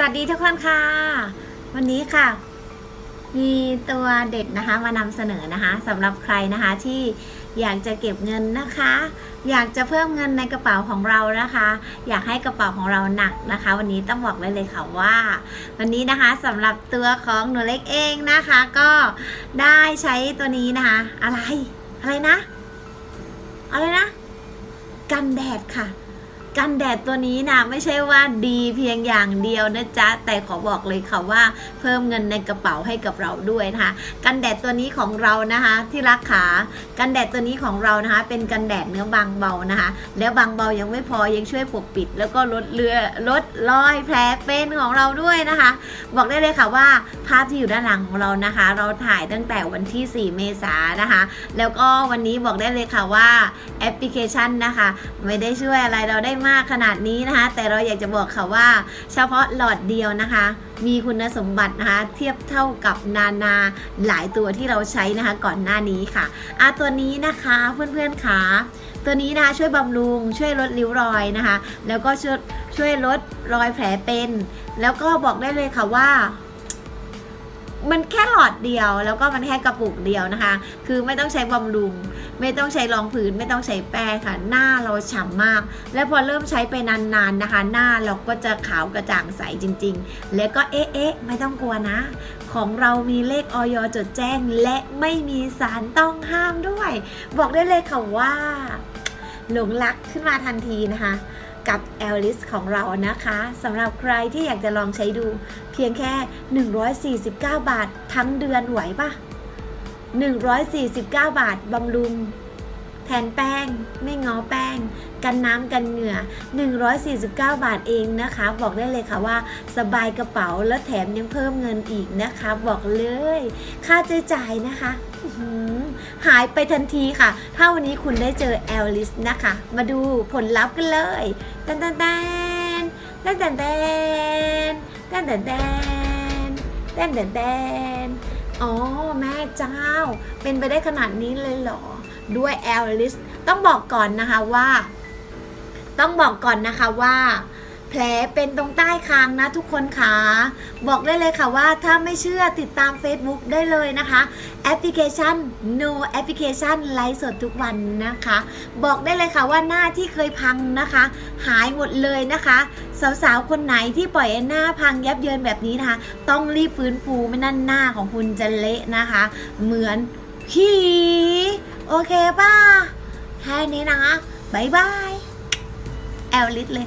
สวัสดีทุกคนค่ะ วันนี้ค่ะ มีตัวเด็ดนะคะมานำเสนอนะคะสำหรับใครนะคะที่อยากจะเก็บเงินนะคะ อยากจะเพิ่มเงินในกระเป๋าของเรานะคะ อยากให้กระเป๋าของเราหนักนะคะ วันนี้ต้องบอกได้เลยค่ะว่า วันนี้นะคะสำหรับตัวของหนูเล็กเองนะคะ ก็ได้ใช้ตัวนี้นะคะ อะไรอะไรนะ อะไรนะ กันแดดค่ะ กันแดดตัวนี้นะไม่ใช่ว่าดีเพียงอย่างเดียวนะจ๊ะ แต่ขอบอกเลยค่ะว่าเพิ่มเงินในกระเป๋าให้กับเราด้วยนะคะกันแดดตัวนี้ของเรานะคะ ที่รักขากันแดดตัวนี้ของเรานะคะ เป็นกันแดดเนื้อบางเบานะคะ แล้วบางเบายังไม่พอยังช่วยปกปิด แล้วก็ลดเลือลดรอยแผลเป็นของเราด้วยนะคะ บอกได้เลยค่ะว่าภาพที่อยู่ด้านหลังของเรานะคะ เราถ่ายตั้งแต่วันที่ 4 เมษายนนะคะ แล้วก็วันนี้บอกได้เลยค่ะว่าแอปพลิเคชันนะคะ ไม่ได้ช่วยอะไรเราได้มากขนาดนี้นะคะ แต่เราอยากจะบอกค่ะว่า เฉพาะหลอดเดียวนะคะ มีคุณสมบัตินะคะ เทียบเท่ากับนานาหลายตัวที่เราใช้นะคะก่อนหน้านี้ค่ะอะตัวนี้นะคะเพื่อนๆค่ะตัวนี้นะคะช่วยบำรุงช่วยลดริ้วรอยนะคะ แล้วก็ช่วยช่วยลดรอยแผลเป็น แล้วก็บอกได้เลยค่ะว่ามันแค่หลอดเดียวแล้วก็มันแค่กระปุกเดียวนะคะ คือไม่ต้องใช้บำรุง ไม่ต้องใช้รองพื้นไม่ต้องใช้แป้งค่ะ หน้าเราฉ่ำมาก และพอเริ่มใช้ไปนานๆนะคะ หน้าเราก็จะขาวกระจ่างใสจริง ๆ แล้วก็เอ๊ะเอ๊ะไม่ต้องกลัวนะ ของเรามีเลขออยจดแจ้ง และไม่มีสารต้องห้ามด้วย บอกได้เลยค่ะว่า หลงรักขึ้นมาทันทีนะคะกับแอลลิสของเรานะคะสำหรับใครที่อยากจะลองใช้ดู เพียงแค่ 149 บาททั้งเดือนไหวปะ 149 บาทบำรุง แทนแป้ง ไม่ง้อแป้ง กันน้ำกันเหงื่อ 149 บาทเองนะคะ บอกได้เลยค่ะว่า สบายกระเป๋าและแถมยังเพิ่มเงินอีกนะคะ บอกเลย ค่าใช้จ่ายนะคะหายไปทันทีค่ะ ถ้าวันนี้คุณได้เจอแอลลิสนะคะ มาดูผลลัพธ์กันเลยแตนแตนแตนแตนแตนแตนแตนแตนแตนแตนแตนแตน อ๋อ แม่เจ้า เป็นไปได้ขนาดนี้เลยเหรอ ด้วยแอลลิสต้องบอกก่อนนะคะว่า ต้องบอกก่อนนะคะว่า แผลเป็นตรงใต้คางนะทุกคนคะบอกได้เลยค่ะว่าถ้าไม่เชื่อติดตาม Facebook ได้เลยนะคะ แอปพลิเคชัน No Application ไลฟ์สดทุกวันนะคะ บอกได้เลยค่ะว่าหน้าที่เคยพังนะคะ หายหมดเลยนะคะ สาวๆ คนไหนที่ปล่อยให้หน้าพังยับเยินแบบนี้นะคะ ต้องรีบฟื้นฟูไม่นั่นหน้าของคุณจะเละนะคะ เหมือนผีโอเคป่ะ แค่นี้นะบายบาย แอลลิสเลย